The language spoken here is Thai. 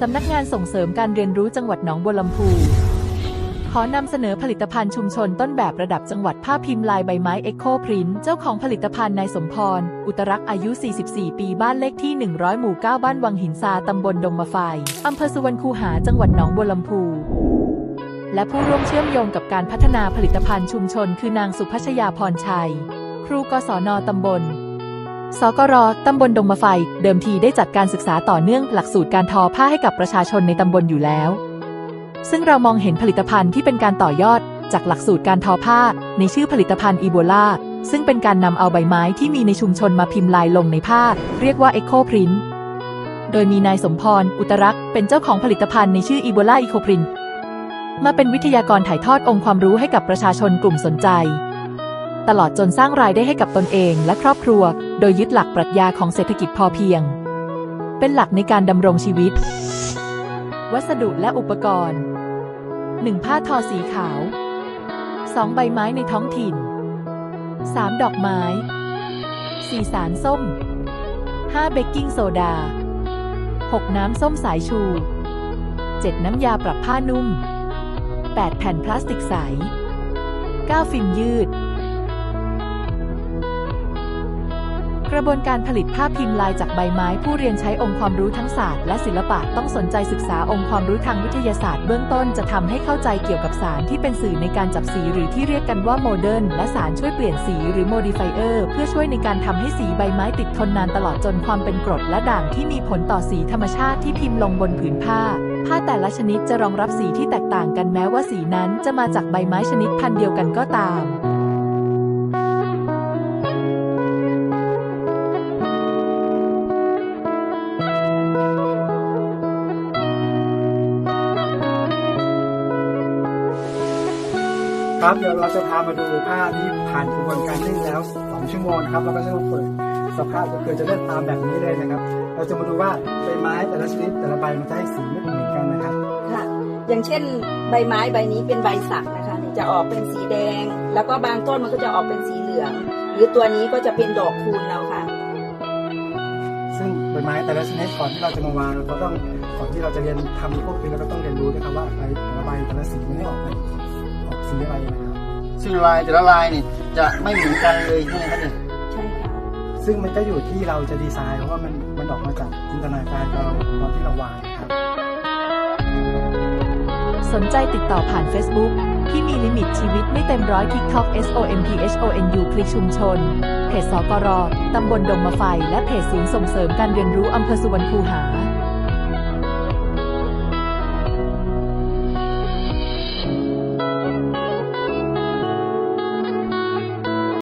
สำนักงานส่งเสริมการเรียนรู้จังหวัดหนองบัวลำพูขอนำเสนอผลิตภัณฑ์ชุมชนต้นแบบระดับจังหวัดภาพิมพ์ลายใบไม้เอ็กโคพรินเจ้าของผลิตภัณฑ์นายสมพร อุตรักษ์อายุ 44 ปีบ้านเลขที่ 100 หมู่ 9 บ้านวังหินซาตำบลดงมะไฟอำเภอสุวรรณคูหาจังหวัดหนองบัวลำพูและผู้ร่วมเชื่อมโยงกับการพัฒนาผลิตภัณฑ์ชุมชน คือนางสุพัชยาพรชัย ครูกศนตำบล สกรตำบลดงมะไฟ เดิมทีได้จัดการศึกษาต่อเนื่องหลักสูตรการทอผ้าให้กับประชาชนในตำบลอยู่แล้ว ซึ่งเรามองเห็นผลิตภัณฑ์ที่เป็นการต่อยอด จากหลักสูตรการทอผ้า ในชื่อผลิตภัณฑ์อีโบลาซึ่งเป็นการนำเอาใบไม้ที่มีในชุมชนมาพิมพ์ลายลงในผ้า เรียกว่า Eco Print โดยมีนายสมพร อุตรักษ์ เป็นเจ้าของผลิตภัณฑ์ในชื่ออีโบลาอีโคพรินมาเป็นวิทยากรถ่ายทอดองค์ความรู้ให้กับประชาชนกลุ่มสนใจ ตลอดจนสร้างรายได้ให้กับตนเองและครอบครัว โดยยึดหลักปรัชญาของเศรษฐกิจพอเพียง เป็นหลักในการดำรงชีวิต วัสดุและอุปกรณ์ 1. ผ้าทอสีขาว 2. ใบไม้ในท้องถิ่น 3. ดอกไม้ 4. สารส้ม 5. เบกกิ้งโซดา 6. น้ำส้มสายชู 7. น้ำยาปรับผ้านุ่ม 8. แผ่นพลาสติกใส 9. ฟิล์มยืด ระบวนการผลิตภาพพิมพ์ลายจากใบไม้ ผู้เรียนใช้องค์ความรู้ทั้งศาสตร์และศิลปะต้องสนใจศึกษาองค์ความรู้ทางวิทยาศาสตร์เบื้องต้นจะทำให้เข้าใจเกี่ยวกับสารที่เป็นสื่อในการจับสีหรือที่เรียกกันว่าโมเดิร์นและสารช่วยเปลี่ยนสีหรือโมดิฟายเออร์เพื่อช่วยในการทำให้สีใบไม้ติดทนนานตลอดจนความเป็นกรดและด่างที่มีผลต่อสีธรรมชาติที่พิมพ์ลงบนผืนผ้าผ้าแต่ละชนิดจะรองรับสีที่แตกต่างกันแม้ว่าสีนั้นจะมาจากใบไม้ชนิดพันธุ์เดียวกันก็ตาม ครับเดี๋ยวเราจะพามาดูผ้าที่ผ่านกระบวนการนึ่งแล้ว 2 ชั่วโมงนะครับแล้วก็จะมาเปิดสภาพก็คือจะได้ตามแบบนี้เลยนะครับ เราจะมาดูว่าใบไม้แต่ละชนิดแต่ละใบมันจะให้สีไม่เหมือนกันนะครับค่ะอย่างเช่นใบไม้ใบนี้เป็นใบสักนะคะจะออกเป็นสีแดง แล้วก็บางต้นมันก็จะออกเป็นสีเหลือง หรือตัวนี้ก็จะเป็นดอกคูณแล้วค่ะ ซึ่งใบไม้แต่ละชนิดก่อนที่เราจะมาวางเราก็ต้องก่อนที่เราจะเรียนทำพวกนี้เราก็ต้องเรียนรู้ด้วยครับว่าใบแต่ละใบ สีอะไรนะครับ ซึ่งลายแต่ละลายนี่จะไม่เหมือนกันเลยใช่ไหมครับเนี่ยใช่ค่ะซึ่งมันก็อยู่ที่เราจะดีไซน์เพราะว่ามันมันออกมาจากจินตนาการเราตอนที่เราวางนะครับ สนใจติดต่อผ่าน Facebook ที่มีลิมิตชีวิตไม่เต็มร้อย TikTok SOMPHONU คลิกชุมชน เพจสกรตำบลดงมะไฟ และเพจศูนย์ส่งเสริมการเรียนรู้อำเภอสุวรรณคูหา